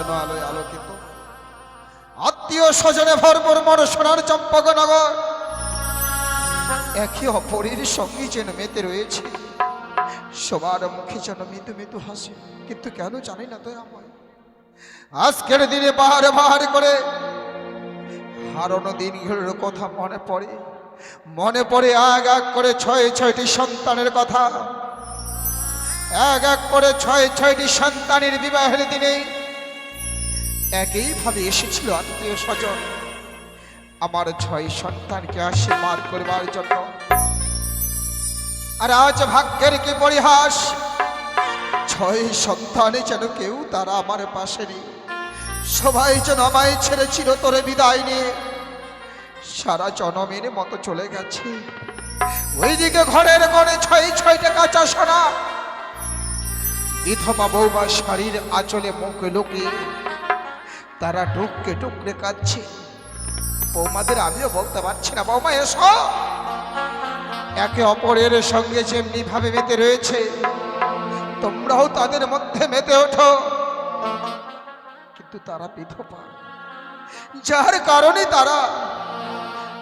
যেন আলোয় আলোকিত। আত্মীয় স্বজনে ভরপুর মর সোনার চম্পকনগর একে অপরের সঙ্গে যেন মেতে রয়েছে। সবার মুখে যেন মৃদু মৃদু হাসি। কিন্তু কেন জানি না তো আমার আজকের দিনে বাহার বাহার করে হারানো দিনগুলোর কথা মনে পড়ে। মনে পড়ে এক এক করে ছয় ছয়টি সন্তানের কথা। এক এক করে ছয় ছয়টি সন্তানের বিবাহের দিনে একইভাবে এসেছিল আত্মীয় স্বজন। আমার ছয় সন্তানকে আশীর্বাদ করবার জন্য। আর আজ ভাগ্যের কি পরিহাস? ছয় সন্তানে যেন কেউ তারা আমার পাশে নেই। সবাই যেন আমায় ছেড়ে চিরতরে বিদায় নিয়ে। সারা জনমের মতো চলে গেছে। ওইদিকে ঘরের কোণে ছয় ছয়টা কাঁচা সোনা। বিধবা বৌমা শাড়ির আঁচলে মুখ লুকিয়ে তারা টুকরে টুকরে কাঁদছে। বৌমাদের আমিও বলতে পারছি না, বৌমা, এসো। একে অপরের সঙ্গে যেমনি ভাবে মেতে রয়েছে, তোমরাও তাদের মধ্যে মেতে ওঠো। কিন্তু তারা বিধবা। যার কারণে তারা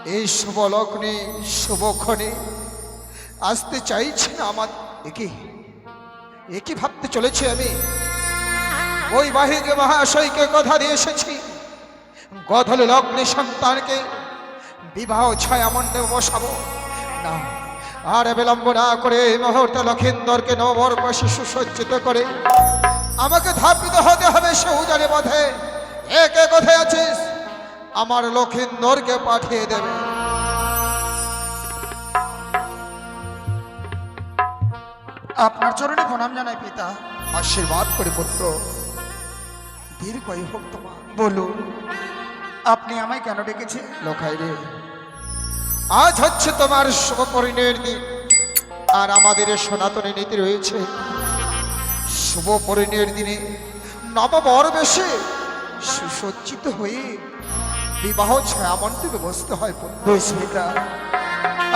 এই শুভ লগ্নে শুভক্ষণে আসতে চাইছে না আমার। একে একই ভাবতে চলেছি আমি। ওই বাহিকে মহাশয়কে কথা দিয়ে এসেছি। গধল লগ্নে সন্তানকে বিবাহ ছায়া মণ্ডপে বসাবো। না আর বিলম্ব না করে এই মুহূর্তে লক্ষিন্দরকে নবর্ষে সুসজ্জিত করে আমাকে ধাপিত হতে হবে সে উজানে পথে। একে কোথায় আছিস আমার লক্ষিন্দরকে পাঠিয়ে দেবে। আপনার চরণে প্রণাম জানাই পিতা। আশীর্বাদ করে পুত্র দীর্ঘই হোক তোমার। বলুন আপনি আমায় কেন ডেকেছেন? লোকাই রে, আজ হচ্ছে তোমার শুভ পরিণয়ের দিন, আর আমাদের সনাতনী নীতি রয়েছে। শুভ পরিণয়ের দিনে নববর বেশে সুসজ্জিত হয়ে বিবাহ ছায়া মণ্ডপে বসতে হয় পুত্র।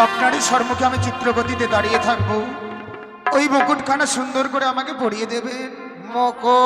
আপনারই সম্মুখে আমি চিত্রগতিতে দাঁড়িয়ে থাকব। ওই মুকুটখানা সুন্দর করে আমাকে পরিয়ে দেবেন। মকো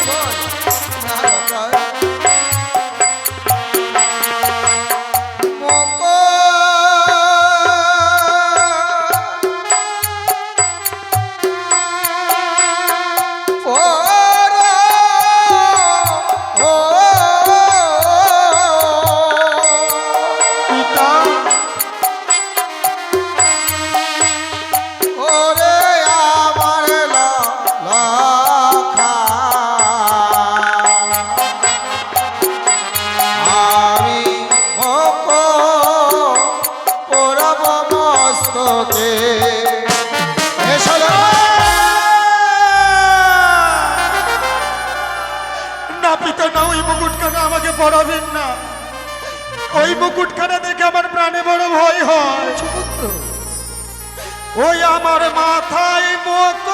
পিতা মুকুটখানা দেখে আমার প্রাণে বড় ভয় হয়। ওই আমার মাথায় মুখ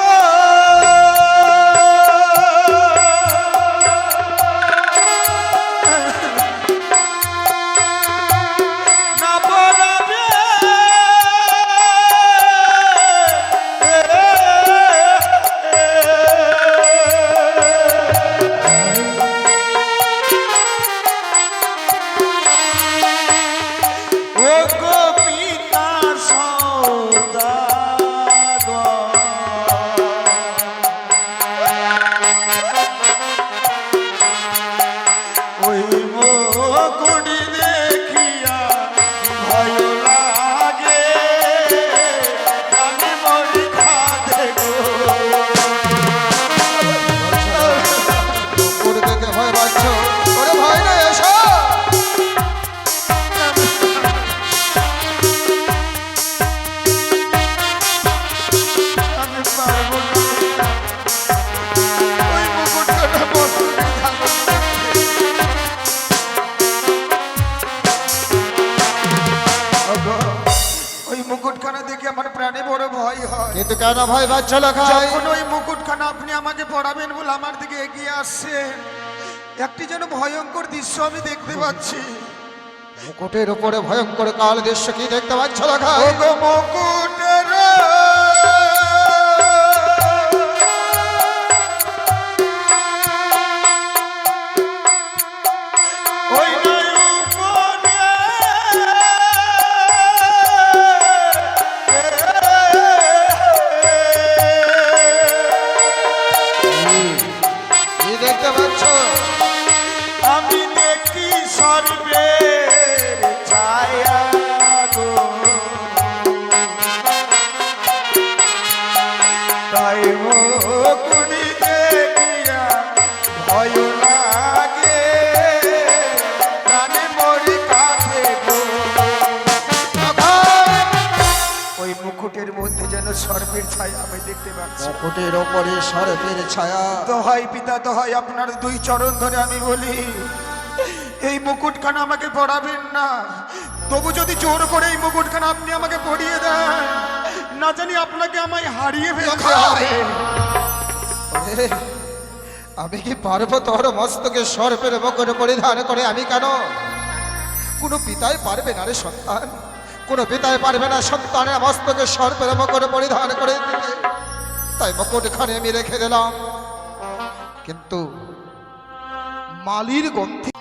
কিন্তু কেন ভয় বাচ্চা লেখা যখন ওই মুকুটখানা আপনি আমাকে পড়াবেন বলে আমার দিকে এগিয়ে আসছে একটি যেন ভয়ঙ্কর দৃশ্য আমি দেখতে পাচ্ছি। মুকুটের উপরে ভয়ঙ্কর কাল দৃশ্য কি দেখতে পাচ্ছ দেখা ওগো মুকুটের মধ্যে যেন সর্বের ছায়া আমি দেখতে পাচ্ছি। মুকুটের ওপরে সরপের ছায়া। দোহাই পিতা দোহাই আপনার দুই চরণ ধরে আমি বলি এই মুকুটখানা আমাকে পড়াবেন না। তবু যদি জোর করে এই মুকুটখানা আপনি আমাকে পড়িয়ে দেন না জানি আপনাকে আমায় হারিয়ে ফেলতে হবে। আমি কি পারব তোর মস্তকে সর্পের মুকুট পরিধান করে আমি কেন? কোনো পিতাই পারবে না রে সন্তান। কোনো বিদায় পারবে না। সন্তানের মস্তকে সর্বের মকর পরিধান করে দিতে। তাই মকটখানে আমি রেখে দিলাম। কিন্তু মালির গন্থি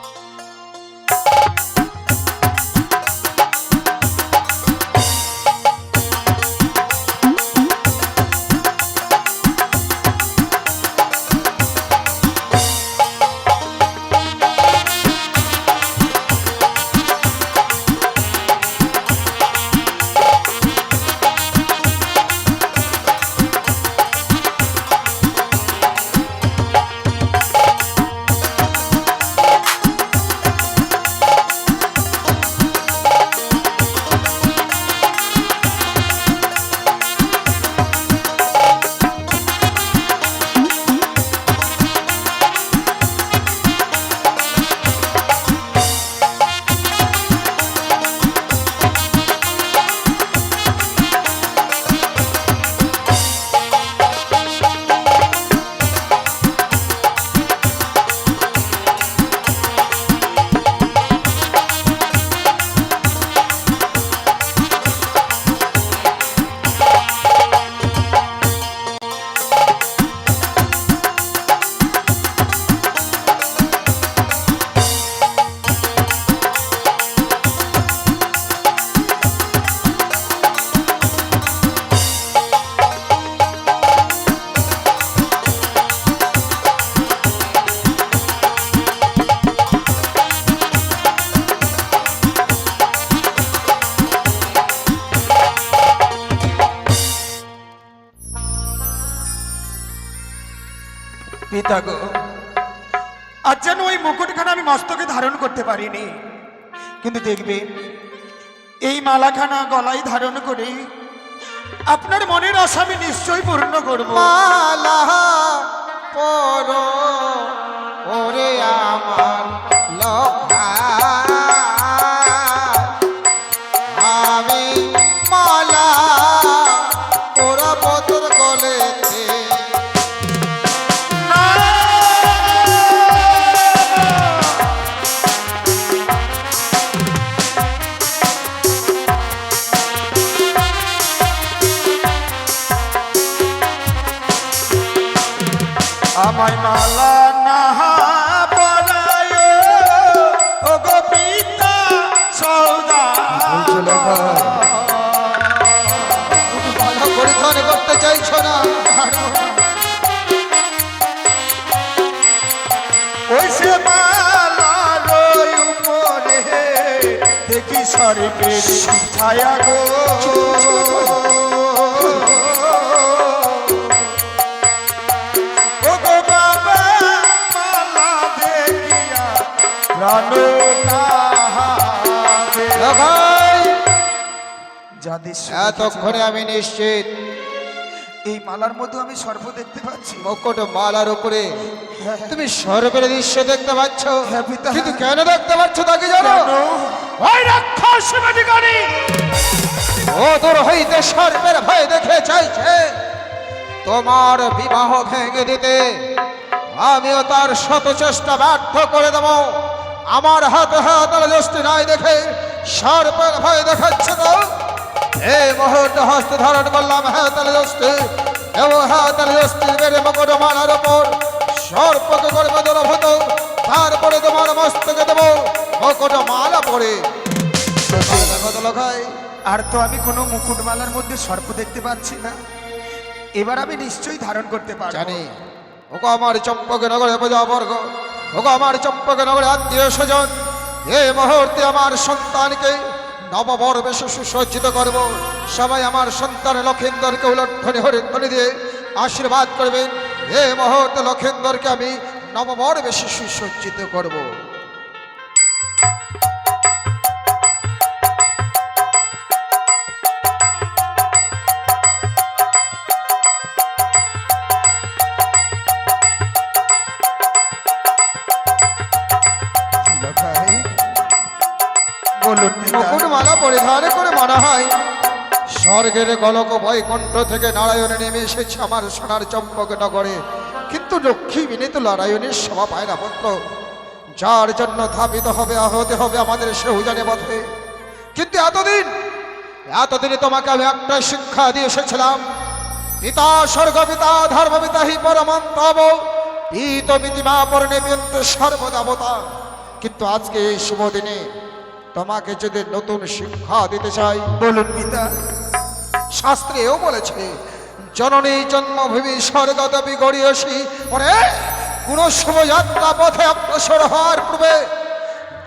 পিতা গো, আজ যেন ওই মুকুটখানা আমি মস্তকে ধারণ করতে পারিনি। কিন্তু দেখবে, এই মালাখানা গলায় ধারণ করে আপনার মনের আশা আমি নিশ্চয়ই পূর্ণ করব। মালা পর আমার লখা পরিধান চাইছো না? ওই সে মালার উপরে দেখি সর্বের ছায়া গো। ও গো বাবা মালা দেখিয়া প্রাণ কাহাবে। লখাই! যা দৃশ্য এতক্ষণে আমি নিশ্চিত। এই মালার মধ্যে আমি সর্ব দেখতে পাচ্ছি। মুকুট মালার উপরে তুমি সর্বের দৃশ্য দেখতে পাচ্ছ। হ্যাঁ, কিন্তু কেন দেখতে পাচ্ছ তাকে জানো? ওই রাক্ষস ও হইতে সর্বের ভয় দেখে চাইছে। তোমার বিবাহ ভেঙে দিতে আমিও তার শত চেষ্টা ব্যর্থ করে দেব। আমার হাতে হাত দোষটি নাই দেখে সর্বের ভয় দেখাচ্ছে তো? এই মুহূর্তে হস্ত ধারণ করলাম হাতালে দোষটি এবং হাতালে দোষটি বেড়ে মকর মালার ওপর সর্পকে করবে দলভূত তারপরে তোমার মস্তকে দেব মকট মালা পরে। আর তো আমি কোনো মুকুটমালার মধ্যে সর্প দেখতে পাচ্ছি না। এবার আমি নিশ্চয়ই ধারণ করতে পারব। জানি। ওগো আমার চম্পকে নগরে প্রজাবর্গ ওগো আমার চম্পকে নগরে আত্মীয় স্বজন এই মুহূর্তে আমার সন্তানকে নববর্ষে সুসজ্জিত করব। সবাই আমার সন্তান লক্ষিন্দরকে উলটনি হরিধ্বনি দিয়ে আশীর্বাদ করবেন। হে মহৎ লক্ষিন্দরকে আমি নববর্ষে সুসজ্জিত করব। পরিধান করে মনে হয়। স্বর্গের গলক বৈকুণ্ঠ থেকে নারায়ণ নেমে এসেছে আমার সোনার চম্পক নগরে। কিন্তু লক্ষ্মী বিনীত নারায়ণের সভা পায় না পুত্র। যার জন্য ধাবিত হবে, আহতে হবে আমাদের সে সেহুজানে পথে। কিন্তু এতদিন, এতদিনে তোমাকে আমি একটা শিক্ষা দিয়ে এসেছিলাম। পিতা স্বর্গ পিতা ধর্ম পিতা হি পরমন্তব পিত মিতিমা পর্ণে সর্বদাবতা। কিন্তু আজকে এই শুভ দিনে তোমাকে যদি নতুন শিক্ষা দিতে চাই বলুন পিতা। শাস্ত্রেও বলেছে জননী জন্মভূমি স্বর্গদেবী গড়িয়সী পরে কোন শুভযাত্রা পথে অগ্রসর হওয়ার পূর্বে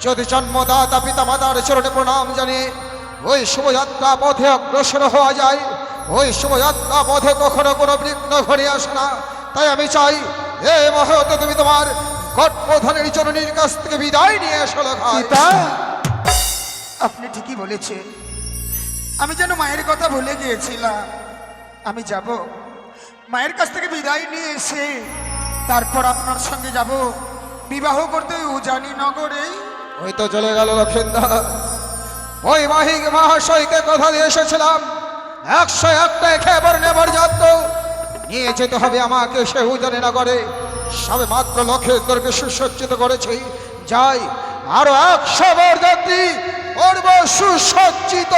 যদি জন্মদাতা পিতা মাতার চরণে প্রণাম জানিয়ে ওই শুভযাত্রা পথে অগ্রসর হওয়া যায় ওই শুভযাত্রা পথে কখনো কোনো বিঘ্ন ঘটে আসে না। তাই আমি চাই এ মহতে তুমি তোমার গর্ভধানের জননীর কাছ থেকে বিদায় নিয়ে এসো আপনি ঠিকই বলেছেন। আমি যেন মায়ের কথা ভুলে গিয়েছিলাম। আমি যাব। মায়ের কাছ থেকে বিদায় নিয়ে এসে তারপর আপনার সঙ্গে যাব। বিবাহ করতে উজানি নগরে। ওই তো চলে গেল লক্ষিন্দর ওই মাহিক মহাশয়কে কথা দিয়ে এসেছিলাম। একশো একটা খেবর নেবার যাত্র নিয়ে যেতে হবে আমাকে সে উজানি না করে সবে মাত্র লক্ষেন্দরকে সুসজ্জিত করেছি। যাই, আরও একশো বর যাত্রী পর্ব সুসজ্জিত।